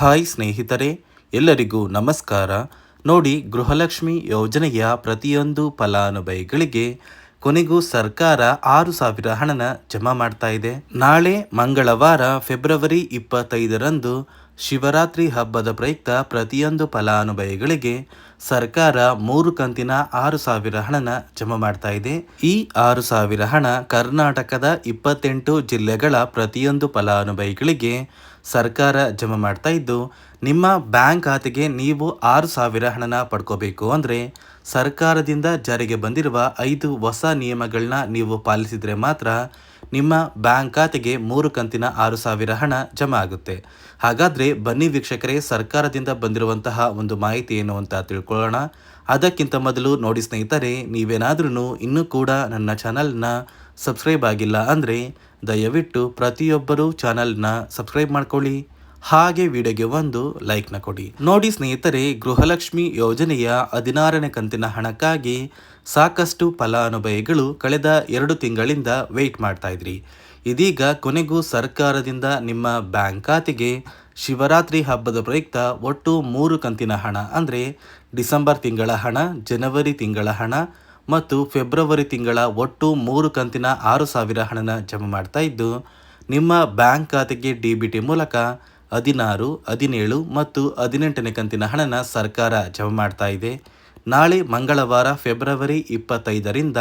Hi ಸ್ನೇಹಿತರೆ, ಎಲ್ಲರಿಗೂ ನಮಸ್ಕಾರ. ನೋಡಿ, ಗೃಹಲಕ್ಷ್ಮಿ ಯೋಜನೆಯ ಪ್ರತಿಯೊಂದು ಫಲಾನುಭವಿಗಳಿಗೆ ಕೊನೆಗೂ ಸರ್ಕಾರ ಆರು ಸಾವಿರ ಹಣನ ಜಮಾ ಮಾಡ್ತಾ ಇದೆ. ನಾಳೆ ಮಂಗಳವಾರ, ಫೆಬ್ರವರಿ ಇಪ್ಪತ್ತೈದರಂದು ಶಿವರಾತ್ರಿ ಹಬ್ಬದ ಪ್ರಯುಕ್ತ ಪ್ರತಿಯೊಂದು ಫಲಾನುಭವಿಗಳಿಗೆ ಸರ್ಕಾರ ಮೂರು ಕಂತಿನ ಆರು ಸಾವಿರ ಹಣನ ಜಮಾ ಮಾಡ್ತಾ ಇದೆ. ಈ ಆರು ಸಾವಿರ ಹಣ ಕರ್ನಾಟಕದ ಇಪ್ಪತ್ತೆಂಟು ಜಿಲ್ಲೆಗಳ ಪ್ರತಿಯೊಂದು ಫಲಾನುಭವಿಗಳಿಗೆ ಸರ್ಕಾರ ಜಮಾ ಮಾಡ್ತಾ ಇದ್ದು, ನಿಮ್ಮ ಬ್ಯಾಂಕ್ ಖಾತೆಗೆ ನೀವು ಆರು ಸಾವಿರ ಹಣನ ಪಡ್ಕೋಬೇಕು ಅಂದರೆ ಸರ್ಕಾರದಿಂದ ಜಾರಿಗೆ ಬಂದಿರುವ ಐದು ಹೊಸ ನಿಯಮಗಳನ್ನ ನೀವು ಪಾಲಿಸಿದರೆ ಮಾತ್ರ ನಿಮ್ಮ ಬ್ಯಾಂಕ್ ಖಾತೆಗೆ ಮೂರು ಕಂತಿನ ಆರು ಸಾವಿರ ಹಣ ಜಮಾ ಆಗುತ್ತೆ. ಹಾಗಾದರೆ ಬನ್ನಿ ವೀಕ್ಷಕರೇ, ಸರ್ಕಾರದಿಂದ ಬಂದಿರುವಂತಹ ಒಂದು ಮಾಹಿತಿ ಏನು ಅಂತ ತಿಳ್ಕೊಳ್ಳೋಣ. ಅದಕ್ಕಿಂತ ಮೊದಲು ನೋಡಿ ಸ್ನೇಹಿತರೆ ನೀವೇನಾದ್ರೂ ಇನ್ನೂ ಕೂಡ ನನ್ನ ಚಾನಲ್ನ ಸಬ್ಸ್ಕ್ರೈಬ್ ಆಗಿಲ್ಲ ಅಂದರೆ ದಯವಿಟ್ಟು ಪ್ರತಿಯೊಬ್ಬರೂ ಚಾನಲ್ನ ಸಬ್ಸ್ಕ್ರೈಬ್ ಮಾಡ್ಕೊಳ್ಳಿ. ಹಾಗೆ ವಿಡಿಯೋಗೆ ಒಂದು ಲೈಕ್ನ ಕೊಡಿ. ನೋಡಿ ಸ್ನೇಹಿತರೆ, ಗೃಹಲಕ್ಷ್ಮಿ ಯೋಜನೆಯ ಹದಿನಾರನೇ ಕಂತಿನ ಹಣಕ್ಕಾಗಿ ಸಾಕಷ್ಟು ಫಲಾನುಭವಿಗಳು ಕಳೆದ ಎರಡು ತಿಂಗಳಿಂದ ವೆಯ್ಟ್ ಮಾಡ್ತಾ ಇದ್ರಿ. ಇದೀಗ ಕೊನೆಗೂ ಸರ್ಕಾರದಿಂದ ನಿಮ್ಮ ಬ್ಯಾಂಕ್ ಖಾತೆಗೆ ಶಿವರಾತ್ರಿ ಹಬ್ಬದ ಪ್ರಯುಕ್ತ ಒಟ್ಟು ಮೂರು ಕಂತಿನ ಹಣ ಅಂದರೆ ಡಿಸೆಂಬರ್ ತಿಂಗಳ ಹಣ, ಜನವರಿ ತಿಂಗಳ ಹಣ ಮತ್ತು ಫೆಬ್ರವರಿ ತಿಂಗಳ ಒಟ್ಟು ಮೂರು ಕಂತಿನ ಆರು ಸಾವಿರ ಹಣನ ಜಮಾ ಮಾಡ್ತಾ ಇದ್ದು, ನಿಮ್ಮ ಬ್ಯಾಂಕ್ ಖಾತೆಗೆ ಡಿ ಬಿ ಟಿ ಮೂಲಕ ಹದಿನಾರು, ಹದಿನೇಳು ಮತ್ತು ಹದಿನೆಂಟನೇ ಕಂತಿನ ಹಣನ ಸರ್ಕಾರ ಜಮಾ ಮಾಡ್ತಾ ಇದೆ. ನಾಳೆ ಮಂಗಳವಾರ ಫೆಬ್ರವರಿ ಇಪ್ಪತ್ತೈದರಿಂದ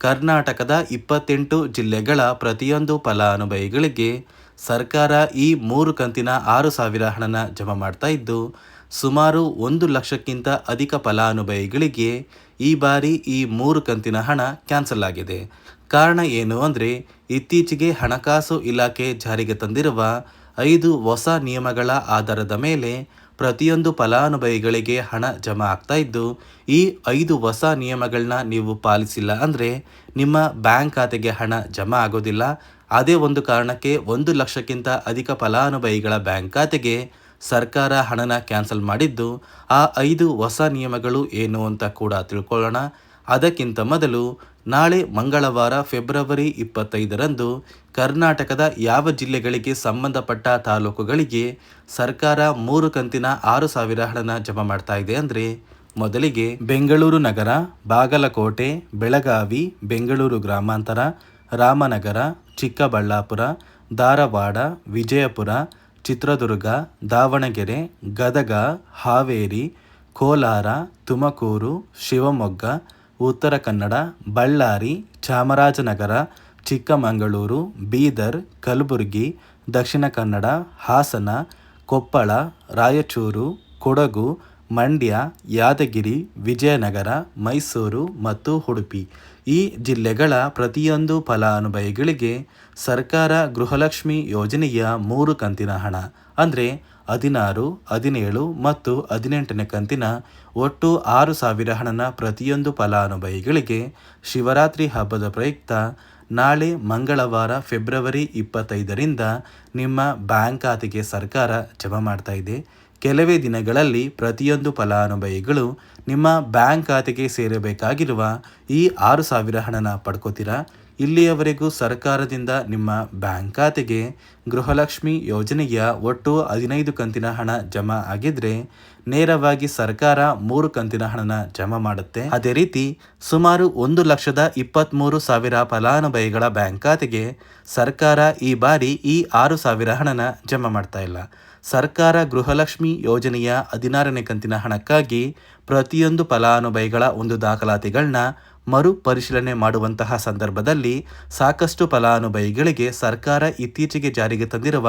ಕರ್ನಾಟಕದ ಇಪ್ಪತ್ತೆಂಟು ಜಿಲ್ಲೆಗಳ ಪ್ರತಿಯೊಂದು ಫಲಾನುಭವಿಗಳಿಗೆ ಸರ್ಕಾರ ಈ ಮೂರು ಕಂತಿನ ಆರು ಸಾವಿರ ಹಣನ ಜಮಾ ಮಾಡ್ತಾ ಇದ್ದು ಸುಮಾರು ಒಂದು ಲಕ್ಷಕ್ಕಿಂತ ಅಧಿಕ ಫಲಾನುಭವಿಗಳಿಗೆ ಈ ಬಾರಿ ಈ ಮೂರು ಕಂತಿನ ಹಣ ಕ್ಯಾನ್ಸಲ್ ಆಗಿದೆ. ಕಾರಣ ಏನು ಅಂದರೆ, ಇತ್ತೀಚೆಗೆ ಹಣಕಾಸು ಇಲಾಖೆ ಜಾರಿಗೆ ತಂದಿರುವ ಐದು ಹೊಸ ನಿಯಮಗಳ ಆಧಾರದ ಮೇಲೆ ಪ್ರತಿಯೊಂದು ಫಲಾನುಭವಿಗಳಿಗೆ ಹಣ ಜಮಾ ಆಗ್ತಾ ಇದ್ದು, ಈ ಐದು ಹೊಸ ನಿಯಮಗಳನ್ನ ನೀವು ಪಾಲಿಸಿಲ್ಲ ಅಂದರೆ ನಿಮ್ಮ ಬ್ಯಾಂಕ್ ಖಾತೆಗೆ ಹಣ ಜಮಾ ಆಗೋದಿಲ್ಲ. ಅದೇ ಒಂದು ಕಾರಣಕ್ಕೆ ಒಂದು ಲಕ್ಷಕ್ಕಿಂತ ಅಧಿಕ ಫಲಾನುಭವಿಗಳ ಬ್ಯಾಂಕ್ ಖಾತೆಗೆ ಸರ್ಕಾರ ಹಣನ ಕ್ಯಾನ್ಸಲ್ ಮಾಡಿದ್ದು, ಆ ಐದು ಹೊಸ ನಿಯಮಗಳು ಏನು ಅಂತ ಕೂಡ ತಿಳ್ಕೊಳ್ಳೋಣ. ಅದಕ್ಕಿಂತ ಮೊದಲು ನಾಳೆ ಮಂಗಳವಾರ ಫೆಬ್ರವರಿ ಇಪ್ಪತ್ತೈದರಂದು ಕರ್ನಾಟಕದ ಯಾವ ಜಿಲ್ಲೆಗಳಿಗೆ ಸಂಬಂಧಪಟ್ಟ ತಾಲೂಕುಗಳಿಗೆ ಸರ್ಕಾರ ಮೂರು ಕಂತಿನ ಆರು ಸಾವಿರ ಹಣನ ಜಮಾ ಮಾಡ್ತಾ ಇದೆ ಅಂದರೆ ಮೊದಲಿಗೆ ಬೆಂಗಳೂರು ನಗರ, ಬಾಗಲಕೋಟೆ, ಬೆಳಗಾವಿ, ಬೆಂಗಳೂರು ಗ್ರಾಮಾಂತರ, ರಾಮನಗರ, ಚಿಕ್ಕಬಳ್ಳಾಪುರ, ಧಾರವಾಡ, ವಿಜಯಪುರ ಚಿತ್ರದುರ್ಗ, ದಾವಣಗೆರೆ, ಗದಗ, ಹಾವೇರಿ, ಕೋಲಾರ, ತುಮಕೂರು, ಶಿವಮೊಗ್ಗ, ಉತ್ತರ ಕನ್ನಡ, ಬಳ್ಳಾರಿ, ಚಾಮರಾಜನಗರ, ಚಿಕ್ಕಮಗಳೂರು, ಬೀದರ್, ಕಲಬುರಗಿ, ದಕ್ಷಿಣ ಕನ್ನಡ, ಹಾಸನ, ಕೊಪ್ಪಳ, ರಾಯಚೂರು, ಕೊಡಗು, ಮಂಡ್ಯ, ಯಾದಗಿರಿ, ವಿಜಯನಗರ, ಮೈಸೂರು ಮತ್ತು ಉಡುಪಿ. ಈ ಜಿಲ್ಲೆಗಳ ಪ್ರತಿಯೊಂದು ಫಲಾನುಭವಿಗಳಿಗೆ ಸರ್ಕಾರ ಗೃಹಲಕ್ಷ್ಮಿ ಯೋಜನೆಯ ಮೂರು ಕಂತಿನ ಹಣ, ಅಂದರೆ ಹದಿನಾರು, ಹದಿನೇಳು ಮತ್ತು ಹದಿನೆಂಟನೇ ಕಂತಿನ ಒಟ್ಟು ಆರು ಸಾವಿರ ಹಣನ ಪ್ರತಿಯೊಂದು ಫಲಾನುಭವಿಗಳಿಗೆ ಶಿವರಾತ್ರಿ ಹಬ್ಬದ ಪ್ರಯುಕ್ತ ನಾಳೆ ಮಂಗಳವಾರ ಫೆಬ್ರವರಿ ಇಪ್ಪತ್ತೈದರಿಂದ ನಿಮ್ಮ ಬ್ಯಾಂಕ್ ಖಾತೆಗೆ ಸರ್ಕಾರ ಜಮಾ ಮಾಡ್ತಾ ಕೆಲವೇ ದಿನಗಳಲ್ಲಿ ಪ್ರತಿಯೊಂದು ಫಲಾನುಭವಿಗಳು ನಿಮ್ಮ ಬ್ಯಾಂಕ್ ಖಾತೆಗೆ ಸೇರಬೇಕಾಗಿರುವ ಈ ಆರು ಸಾವಿರ ಹಣನ ಪಡ್ಕೋತೀರಾ? ಇಲ್ಲಿಯವರೆಗೂ ಸರ್ಕಾರದಿಂದ ನಿಮ್ಮ ಬ್ಯಾಂಕ್ ಖಾತೆಗೆ ಗೃಹಲಕ್ಷ್ಮಿ ಯೋಜನೆಯ ಒಟ್ಟು ಹದಿನೈದು ಕಂತಿನ ಹಣ ಜಮಾ ಆಗಿದ್ರೆ ನೇರವಾಗಿ ಸರ್ಕಾರ ಮೂರು ಕಂತಿನ ಹಣನ ಜಮಾ ಮಾಡುತ್ತೆ. ಅದೇ ರೀತಿ ಸುಮಾರು ಒಂದು ಲಕ್ಷದ ಇಪ್ಪತ್ತ್ಮೂರು ಸಾವಿರ ಫಲಾನುಭವಿಗಳ ಬ್ಯಾಂಕ್ ಖಾತೆಗೆ ಸರ್ಕಾರ ಈ ಬಾರಿ ಈ ಆರು ಸಾವಿರ ಹಣನ ಜಮಾ ಮಾಡ್ತಾ ಇಲ್ಲ. ಸರ್ಕಾರ ಗೃಹಲಕ್ಷ್ಮಿ ಯೋಜನೆಯ ಹದಿನಾರನೇ ಕಂತಿನ ಹಣಕ್ಕಾಗಿ ಪ್ರತಿಯೊಂದು ಫಲಾನುಭವಿಗಳ ಒಂದು ದಾಖಲಾತಿಗಳನ್ನ ಮರು ಪರಿಶೀಲನೆ ಮಾಡುವಂತಹ ಸಂದರ್ಭದಲ್ಲಿ ಸಾಕಷ್ಟು ಫಲಾನುಭವಿಗಳಿಗೆ ಸರ್ಕಾರ ಇತ್ತೀಚೆಗೆ ಜಾರಿಗೆ ತಂದಿರುವ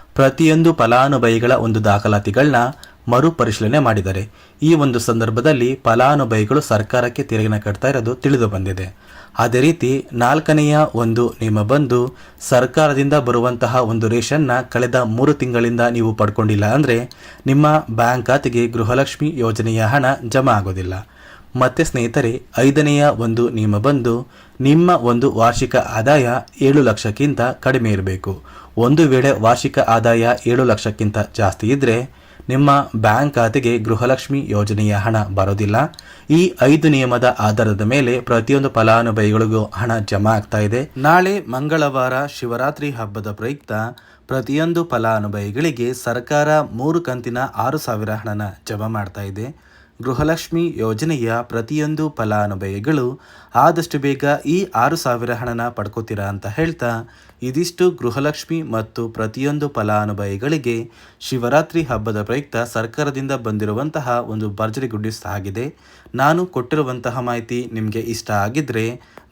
ಪ್ರತಿಯೊಂದು ಫಲಾನುಭವಿಗಳ ಒಂದು ದಾಖಲಾತಿಗಳನ್ನ ಮರುಪರಿಶೀಲನೆ ಮಾಡಿದ್ದಾರೆ ಈ ಒಂದು ಸಂದರ್ಭದಲ್ಲಿ ಫಲಾನುಭವಿಗಳು ಸರ್ಕಾರಕ್ಕೆ ತೆರಿಗೆನ ಕಟ್ತಾ ಇರೋದು ತಿಳಿದು ಬಂದಿದೆ. ಅದೇ ರೀತಿ ನಾಲ್ಕನೆಯ ಒಂದು ನಿಯಮ ಬಂದು, ಸರ್ಕಾರದಿಂದ ಬರುವಂತಹ ಒಂದು ರೇಷನ್ನ ಕಳೆದ ಮೂರು ತಿಂಗಳಿಂದ ನೀವು ಪಡ್ಕೊಂಡಿಲ್ಲ ಅಂದರೆ ನಿಮ್ಮ ಬ್ಯಾಂಕ್ ಖಾತೆಗೆ ಗೃಹಲಕ್ಷ್ಮಿ ಯೋಜನೆಯ ಹಣ ಜಮಾ ಆಗೋದಿಲ್ಲ. ಮತ್ತೆ ಸ್ನೇಹಿತರೆ, ಐದನೆಯ ಒಂದು ನಿಯಮ ಬಂದು, ನಿಮ್ಮ ಒಂದು ವಾರ್ಷಿಕ ಆದಾಯ ಏಳು ಲಕ್ಷಕ್ಕಿಂತ ಕಡಿಮೆ ಇರಬೇಕು. ಒಂದು ವೇಳೆ ವಾರ್ಷಿಕ ಆದಾಯ ಏಳು ಲಕ್ಷಕ್ಕಿಂತ ಜಾಸ್ತಿ ಇದ್ದರೆ ನಿಮ್ಮ ಬ್ಯಾಂಕ್ ಖಾತೆಗೆ ಗೃಹಲಕ್ಷ್ಮಿ ಯೋಜನೆಯ ಹಣ ಬರೋದಿಲ್ಲ. ಈ ಐದು ನಿಯಮದ ಆಧಾರದ ಮೇಲೆ ಪ್ರತಿಯೊಂದು ಫಲಾನುಭವಿಗಳಿಗೂ ಹಣ ಜಮಾ ಆಗ್ತಾ ಇದೆ. ನಾಳೆ ಮಂಗಳವಾರ ಶಿವರಾತ್ರಿ ಹಬ್ಬದ ಪ್ರಯುಕ್ತ ಪ್ರತಿಯೊಂದು ಫಲಾನುಭವಿಗಳಿಗೆ ಸರ್ಕಾರ ಮೂರು ಕಂತಿನ ಆರು ಸಾವಿರ ಹಣನ ಜಮಾ ಮಾಡ್ತಾ ಇದೆ. ಗೃಹಲಕ್ಷ್ಮಿ ಯೋಜನೆಯ ಪ್ರತಿಯೊಂದು ಫಲಾನುಭವಿಗಳು ಆದಷ್ಟು ಬೇಗ ಈ ಆರು ಸಾವಿರ ಹಣನ ಪಡ್ಕೋತೀರಾ ಅಂತ ಹೇಳ್ತಾ ಇದಿಷ್ಟು ಗೃಹಲಕ್ಷ್ಮಿ ಮತ್ತು ಪ್ರತಿಯೊಂದು ಫಲಾನುಭವಿಗಳಿಗೆ ಶಿವರಾತ್ರಿ ಹಬ್ಬದ ಪ್ರಯುಕ್ತ ಸರ್ಕಾರದಿಂದ ಬಂದಿರುವಂತಹ ಒಂದು ಭರ್ಜರಿ ಗುಡ್ಡಿಸ್ ಆಗಿದೆ. ನಾನು ಕೊಟ್ಟಿರುವಂತಹ ಮಾಹಿತಿ ನಿಮಗೆ ಇಷ್ಟ ಆಗಿದ್ದರೆ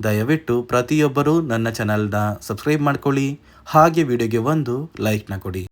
ದಯವಿಟ್ಟು ಪ್ರತಿಯೊಬ್ಬರೂ ನನ್ನ ಚಾನಲ್ನ ಸಬ್ಸ್ಕ್ರೈಬ್ ಮಾಡ್ಕೊಳ್ಳಿ. ಹಾಗೆ ವಿಡಿಯೋಗೆ ಒಂದು ಲೈಕ್ನ ಕೊಡಿ.